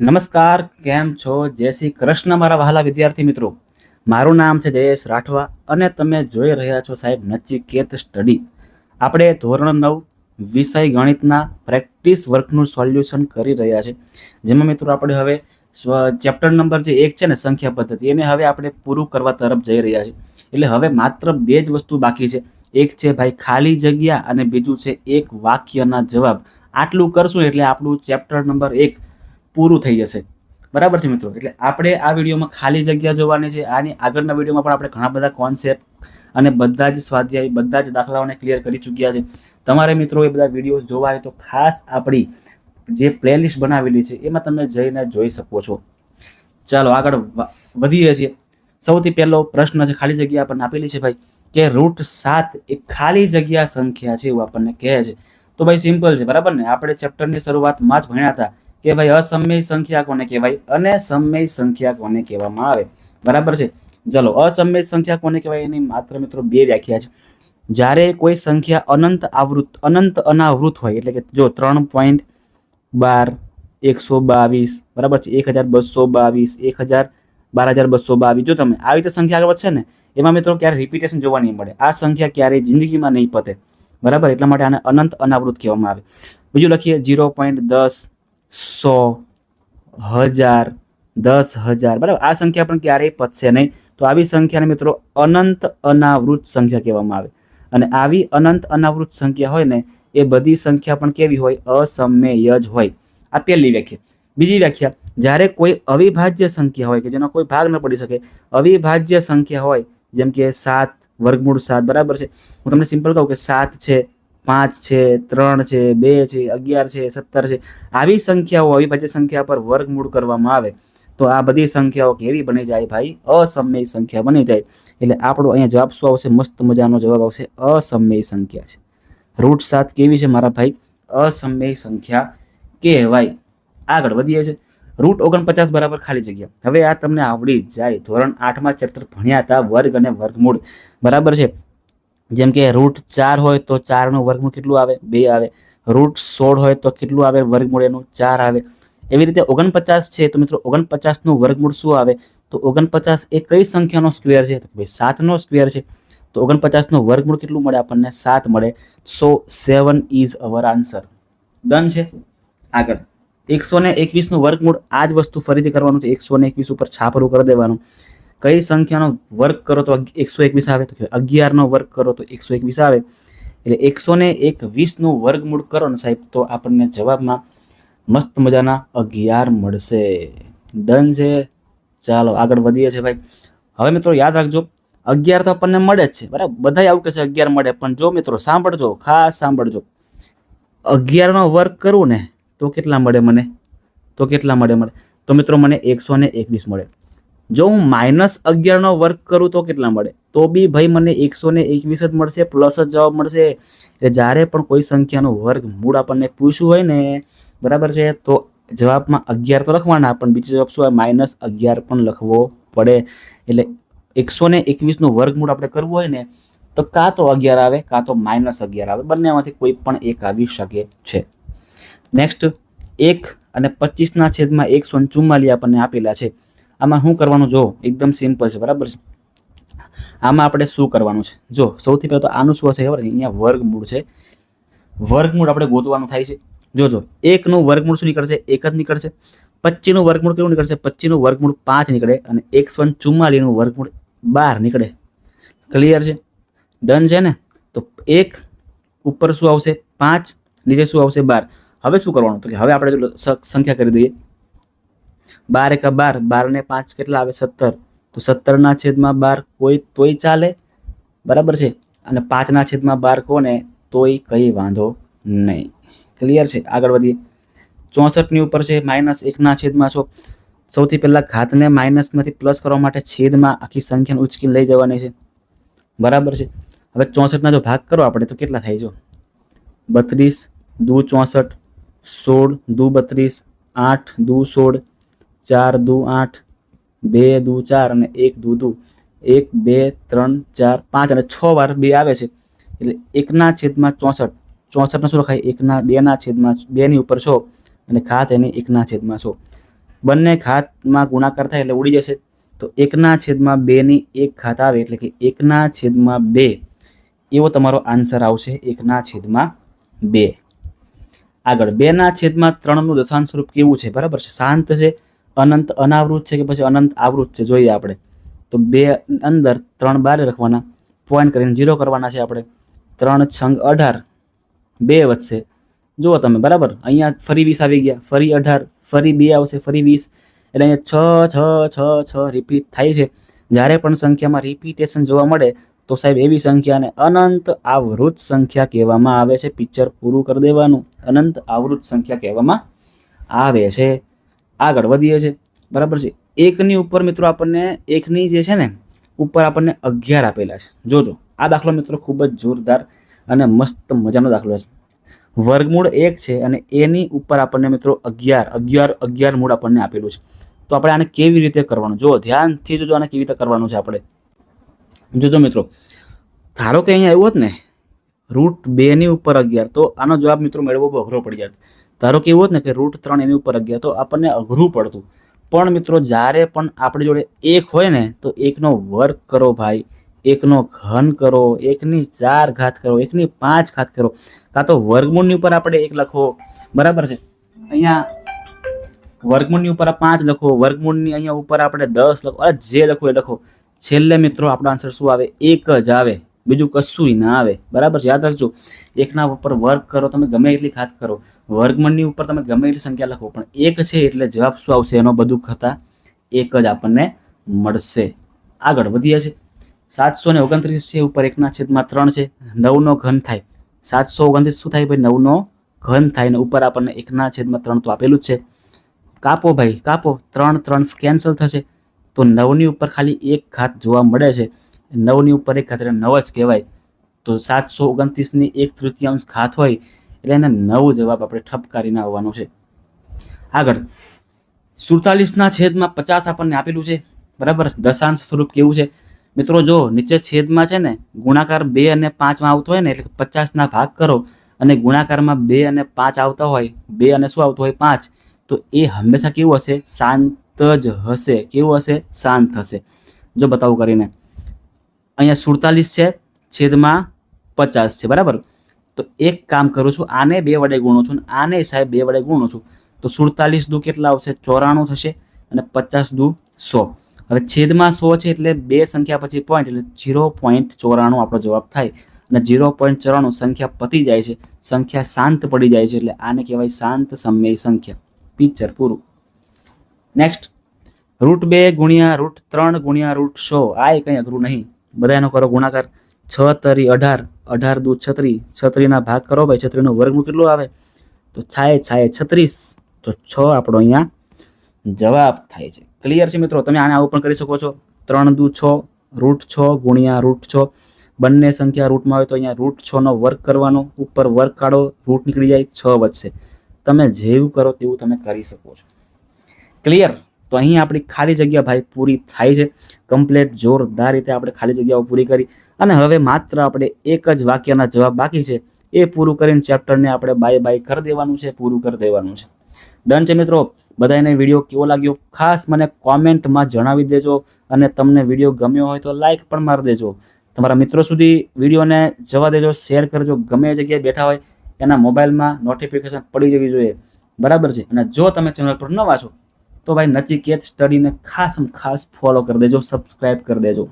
નમસ્કાર, કેમ છો? જય શ્રી કૃષ્ણ મારા વહાલા વિદ્યાર્થી મિત્રો. મારું નામ છે જયેશ રાઠવા અને તમે જોઈ રહ્યા છો સાહેબ નચિકેત સ્ટડી. આપણે ધોરણ નવ, વિષય ગણિતના પ્રેક્ટિસ વર્કનું સોલ્યુશન કરી રહ્યા છે. જેમાં મિત્રો આપણે હવે ચેપ્ટર નંબર જે એક છે ને સંખ્યા પદ્ધતિ, એને હવે આપણે પૂરું કરવા તરફ જઈ રહ્યા છે એટલે હવે માત્ર બે જ વસ્તુ બાકી છે. એક છે ભાઈ ખાલી જગ્યા અને બીજું છે એક વાક્યના જવાબ. આટલું કરશું એટલે આપણું ચેપ્ટર નંબર એક પૂરું થઈ જશે. બરાબર છે મિત્રો? એટલે આપણે આ વિડીયોમાં ખાલી જગ્યા જોવાની છે. આની આગળના વિડીયોમાં પણ આપણે ઘણા બધા કોન્સેપ્ટ અને બધા જ સ્વાધ્યાય, બધા જ દાખલાઓને ક્લિયર કરી ચૂક્યા છે. તમારે મિત્રો એ બધા વિડીયોઝ જોવા હોય તો ખાસ આપણી જે પ્લેલિસ્ટ બનાવેલી છે, એમાં તમે જઈને જોઈ શકો છો. ચાલો આગળ વધીએ છીએ. સૌથી પહેલો પ્રશ્ન છે, ખાલી જગ્યા આપણને આપેલી છે ભાઈ, કે રૂટ સાત એ ખાલી જગ્યા સંખ્યા છે એવું આપણને કહે છે. તો ભાઈ સિમ્પલ છે, બરાબર ને? આપણે ચેપ્ટરની શરૂઆતમાં જ ભણ્યા હતા. કે ભાઈ અસમય સંખ્યા કોને કહેવાય? અને સમય સંખ્યા કોને કહેવામાં આવે? બરાબર છે? ચલો, અસમય સંખ્યા કોને કહેવાય? એની માત્ર મિત્રો બે વ્યાખ્યા છે. જ્યારે કોઈ સંખ્યા અનંત આવૃત, અનંત અનાવૃત હોય, એટલે કે જો ત્રણ પોઈન્ટ બાર, એકસો બાવીસ, બરાબર છે? એક હજાર બસો બાવીસ, એક હજાર બાર હજાર બસો બાવીસ. જો તમે આવી રીતે સંખ્યા આગળ વધશે ને, એમાં મિત્રો ક્યારે રિપીટેશન જોવા નહીં મળે. આ સંખ્યા ક્યારેય જિંદગીમાં નહીં પતે. બરાબર? એટલા માટે આને અનંત અનાવૃત કહેવામાં આવે. બીજું લખીએ જીરો પોઈન્ટ દસ સો હજાર, દસ હજાર, બરાબર? આ સંખ્યા પણ ક્યારેય પતશે નહીં. તો આવી સંખ્યાને મિત્રો અનંત અનાવૃત સંખ્યા કહેવામાં આવે. અને આવી અનંત અનાવૃત સંખ્યા હોય ને, એ બધી સંખ્યા પણ કેવી હોય? અસમય જ હોય. આ પહેલી વ્યાખ્યા. બીજી વ્યાખ્યા. જ્યારે કોઈ અવિભાજ્ય સંખ્યા હોય, કે જેનો કોઈ ભાગ ન પડી શકે, અવિભાજ્ય સંખ્યા હોય, જેમ કે સાત, વર્ગમૂળ સાત, બરાબર છે. હું તમને સિમ્પલ કહું કે સાત છે પાંચ છે, ત્રણ છે, બે છે, અગિયાર છે, સત્તર છે. આવી સંખ્યાઓ અવિભાજ્ય સંખ્યા પર વર્ગમૂળ કરવામાં આવે, તો આ બધી સંખ્યાઓ કેવી બની જાય ભાઈ? અસમય સંખ્યા બની જાય. એટલે આપણો અહીંયા જવાબ શું આવશે? મસ્ત મજાનો જવાબ આવશે, અસમય સંખ્યા છે. રૂટ સાત કેવી છે મારા ભાઈ? અસમય સંખ્યા કહેવાય. આગળ વધીએ છે રૂટ ઓગણપચાસ બરાબર ખાલી જગ્યા. હવે આ તમને આવડી જાય. ધોરણ આઠમાં ચેપ્ટર ભણ્યા હતા, વર્ગ અને વર્ગમૂળ. બરાબર છે? જેમ કે રૂટ ચાર હોય તો ચારનું વર્ગમૂળ કેટલું આવે? બે આવે. રૂટ સોળ હોય તો કેટલું આવે? વર્ગમૂળ એનું ચાર આવે. એવી રીતે ઓગણપચાસ છે તો મિત્રો ઓગણપચાસનું વર્ગમૂળ શું આવે? તો ઓગણપચાસ એ કઈ સંખ્યાનો સ્ક્વેર છે? ભાઈ સાતનો સ્ક્વેર છે. તો ઓગણપચાસનું વર્ગમૂળ કેટલું મળે આપણને? સાત મળે. So seven is our answer. Done છે? આગળ. એકસો ને એકવીસનું વર્ગમૂળ આ જ વસ્તુ ફરીથી કરવાનું છે. એકસો ને એકવીસ ઉપર છાપરું કરી દેવાનું. કઈ સંખ્યાનો વર્ગ કરો તો એકસો એકવીસ આવે? તો અગિયારનો વર્ગ કરો તો એકસો એકવીસ આવે. એટલે એકસો ને એકવીસનું વર્ગમૂળ કરો ને સાહેબ, તો આપણને જવાબમાં મસ્ત મજાના અગિયાર મળશે. ડન છે. ચાલો, આગળ વધીએ છે ભાઈ. હવે મિત્રો યાદ રાખજો, અગિયાર તો આપણને મળે જ છે. બરાબર? બધા આવું કહે છે, અગિયાર મળે. પણ જો મિત્રો, સાંભળજો, ખાસ સાંભળજો. અગિયારનો વર્ગ કરું ને, તો કેટલા મળે મને? તો કેટલા મળે મળે તો મિત્રો મને એકસો ને એકવીસ મળે. જો હું માઇનસ અગિયારનો વર્ગ કરું તો કેટલા મળે? તો બી ભાઈ મને એકસો ને એકવીસ જ મળશે, પ્લસ જ જવાબ મળશે. એટલે જ્યારે પણ કોઈ સંખ્યાનો વર્ગ મૂળ આપણને પૂછ્યું હોય ને, બરાબર છે, તો જવાબમાં અગિયાર તો લખવાના, પણ બીજો જવાબ શું હોય? માઇનસ અગિયાર પણ લખવો પડે. એટલે એકસો ને એકવીસનું વર્ગમૂળ આપણે કરવું હોય ને, તો કાં તો અગિયાર આવે, કાં તો માઇનસ અગિયાર આવે. બંનેમાંથી કોઈ પણ એક આવી શકે છે. નેક્સ્ટ એક અને પચીસના છેદમાં એકસો ને ચુમ્માલીસ આપણને આપેલા છે. આમાં શું કરવાનું? જો, એકદમ સિમ્પલ છે, બરાબર છે? આમાં આપણે શું કરવાનું છે? જો, સૌથી પહેલાં તો આનું શું હશે ખબર? અહીંયા વર્ગમૂળ છે. વર્ગમૂળ આપણે ગોતવાનું થાય છે. જોજો એકનું વર્ગમૂળ શું નીકળશે? એક જ નીકળશે. પચીસનું વર્ગમૂળ કેવું નીકળશે? પચીસનું વર્ગમૂળ પાંચ નીકળે અને એકસો ચુમ્માલીસનું વર્ગમૂળ બાર નીકળે. ક્લિયર છે? ડન છે ને? તો એક ઉપર શું આવશે? પાંચ, નીચે શું આવશે? બાર. હવે શું કરવાનું? તો કે હવે આપણે સંખ્યા કરી દઈએ. બાર એકા બાર બાર ને પાંચ કેટલા આવે? સત્તર. તો સત્તરના છેદમાં બાર કોઈ તોય ચાલે? બરાબર છે? અને પાંચના છેદમાં બાર કોને? તોય કંઈ વાંધો નહીં. ક્લિયર છે? આગળ વધીએ. ચોસઠની ઉપર છે, માઇનસ એકના છેદમાં છો. સૌથી પહેલાં ઘાતને માઇનસમાંથી પ્લસ કરવા માટે છેદમાં આખી સંખ્યાને ઉચકીને લઈ જવાની છે. બરાબર છે? હવે ચોસઠના જો ભાગ કરો આપણે, તો કેટલા થાય જો બત્રીસ, દુ ચોસઠ, સોળ, દુ બત્રીસ, આઠ, દુ સોળ ચાર દુ આઠ, બે દુ ચાર અને એક દુ દુ. એક, બે, ત્રણ, ચાર, પાંચ અને છ વાર બે આવે છે. એટલે એકના છેદમાં ચોસઠ. ચોસઠ શું લખાય? એકના, બેના છેદમાં બેની ઉપર છો અને ખાત એની એકના છેદમાં છો. બંને ખાતમાં ગુણાકાર થાય એટલે ઉડી જશે. તો એકના છેદમાં બેની એક ખાત આવે એટલે કે એકના છેદમાં બે. એવો તમારો આન્સર આવશે એકના છેદમાં બે. આગળ, બેના છેદમાં ત્રણનું દશાંશ સ્વરૂપ કેવું છે? બરાબર છે. શાંત છે. અનંત અનાવૃત છે કે પછી અનંત આવૃત છે, જોઈએ આપણે. તો બે અંદર ત્રણ બાર રાખવાના. પોઈન્ટ કરીને જીરો કરવાના છે આપણે. ત્રણ છંગ અઢાર. બે વધશે. જુઓ તમે, બરાબર? અહીંયા ફરી વીસ આવી ગયા. ફરી અઢાર, ફરી બે આવશે, ફરી વીસ. એટલે અહીંયા છ છ છ છ રિપીટ થાય છે. જ્યારે પણ સંખ્યામાં રિપીટેશન જોવા મળે, તો સાહેબ એવી સંખ્યાને અનંત આવૃત સંખ્યા કહેવામાં આવે છે. પિક્ચર પૂરું કરી દેવાનું. અનંત આવૃત સંખ્યા કહેવામાં આવે છે. આગળ વધીએ છે બરાબર છે? એકની ઉપર મિત્રો આપણને, એકની જે છે ને, ઉપર આપણને અગિયાર આપેલા છે. જોજો, આ દાખલો મિત્રો ખૂબ જ જોરદાર અને મસ્ત મજાનો દાખલો છે. વર્ગમૂળ એક છે અને એની ઉપર આપણને મિત્રો અગિયાર અગિયાર અગિયાર મૂળ આપણને આપેલું છે. તો આપણે આને કેવી રીતે કરવાનું? જો ધ્યાનથી જોજો આને કેવી રીતે કરવાનું છે આપણે. જોજો મિત્રો, ધારો કે અહીંયા આવ્યું હોત ને, રૂટ બેની ઉપર અગિયાર, તો આનો જવાબ મિત્રો મેળવવો બહુ અઘરો પડી જાય ધારો કે એવું હોત ને કે રૂટ ત્રણ એની ઉપર અગિયાર તો આપણને અઘરું પડતું. પણ મિત્રો, જ્યારે પણ આપણી જોડે એક હોય ને, તો એકનો વર્ગ કરો ભાઈ. એકનો ઘન કરો, એકની ચાર ઘાત કરો, એકની પાંચ ઘાત કરો. કાં તો વર્ગમૂળની ઉપર આપણે એક લખો બરાબર છે? અહીંયા વર્ગમૂળની ઉપર પાંચ લખો, વર્ગમૂળની અહીંયા ઉપર આપણે દસ લખો, અરે જે લખો એ લખો. છેલ્લે મિત્રો, આપણો આન્સર શું આવે? એક જ આવે. બીજું કશું ના આવે. બરાબર છે? યાદ રાખજો. એકના ઉપર વર્ક કરો, તમે ગમે એટલી ઘાત કરો. વર્ગમૂળની ઉપર તમે ગમે એટલી સંખ્યા લખો, પણ એક છે એટલે જવાબ શું આવશે? એનો બધું ખતા એક જ આપણને મળશે. આગળ વધીએ છે સાતસો ને ઓગણત્રીસ છે, ઉપર એકના છેદમાં ત્રણ છે. નવનો ઘન થાય. સાતસો ઓગણત્રીસ શું થાય ભાઈ? નવનો ઘન થાય ને ઉપર આપણને એકના છેદમાં ત્રણ તો આપેલું જ છે. કાપો ભાઈ, કાપો. ત્રણ ત્રણ કેન્સલ થશે. તો નવની ઉપર ખાલી એક ઘાત જોવા મળે છે. નવની ઉપર એક ઘાત નવ જ કહેવાય. તો સાતસો ઓગણત્રીસની એક તૃતીયાંશ ઘાત હોય એટલે એને નવ જવાબ આપણે ઠપકારીને આવવાનો છે. આગળ, સુડતાલીસના છેદમાં પચાસ આપણને આપેલું છે. બરાબર? દશાંશ સ્વરૂપ કેવું છે? મિત્રો, જો નીચે છેદમાં છે ને, ગુણાકાર બે અને પાંચમાં આવતો હોય ને, એટલે પચાસના ભાગ કરો અને ગુણાકારમાં બે અને પાંચ આવતા હોય, બે અને શું આવતું હોય? પાંચ. તો એ હંમેશા કેવું હશે? શાંત જ હશે. કેવું હશે? શાંત હશે. જો બતાવું કરીને. અહીંયા સુડતાલીસ છે, છેદમાં પચાસ છે. બરાબર? તો એક કામ કરું છું, આને બે વડે ગુણું છું અને આને સાહેબ બે વડે ગુણું છું. તો સુડતાલીસ દુ કેટલા આવશે? ચોરાણું થશે અને પચાસ દુ સો. હવે છેદમાં સો છે એટલે બે સંખ્યા પછી પોઈન્ટ એટલે ઝીરો પોઈન્ટ ચોરાણું આપણો જવાબ થાય. અને ઝીરો પોઈન્ટ ચોરાણું સંખ્યા પતી જાય છે, સંખ્યા શાંત પડી જાય છે, એટલે આને કહેવાય શાંત સમય સંખ્યા. પિક્ચર પૂરું. નેક્સ્ટ રૂટ બે ગુણ્યા રૂટ ત્રણ ગુણ્યા રૂટ સો. આ કંઈ અઘરું નહીં. બધાનો કરો ગુણાકાર. છ તરી અઢાર અઢાર દુ છત્રી, છત્રીના ભાગ કરો ભાઈ, છત્રીનો વર્ગમૂળ કેટલો આવે? તો છાએ છાએ છત્રીસ. તો છ આપણો અહીંયા જવાબ થાય છે. ક્લિયર છે મિત્રો? તમે આને આવું પણ કરી શકો છો. ત્રણ દુ છ, રૂટ છ ગુણ્યા રૂટ છ. બંને સંખ્યા રૂટમાં હોય તો અહીંયા રૂટ છનો વર્ક કરવાનો. ઉપર વર્ક કાઢો, રૂટ નીકળી જાય, છ વધશે. તમે જેવું કરો તેવું તમે કરી શકો છો. ક્લિયર તો અહીં આપણી ખાલી જગ્યા ભાઈ પૂરી થાય છે. કમ્પ્લેટ જોરદાર રીતે આપણે ખાલી જગ્યાઓ પૂરી કરી. અને હવે માત્ર આપણે એક જ વાક્યના જવાબ બાકી છે. એ પૂરું કરીને ચેપ્ટરને આપણે બાય બાય કરી દેવાનું છે, પૂરું કરી દેવાનું છે. ડન છે મિત્રો. બધાને વીડિયો કેવો લાગ્યો? ખાસ મને કોમેન્ટમાં જણાવી દેજો અને તમને વીડિયો ગમ્યો હોય તો લાઇક પણ મારી દેજો. તમારા મિત્રો સુધી વિડીયોને જવા દેજો શેર કરજો. ગમે જગ્યાએ બેઠા હોય, એના મોબાઈલમાં નોટિફિકેશન પડી જવી જોઈએ. બરાબર છે? અને જો તમે ચેનલ પર નવા છો, તો ભાઈ નચિકેત સ્ટડીને ખાસ ખાસ ફોલો કરી દેજો સબસ્ક્રાઈબ કરી દેજો.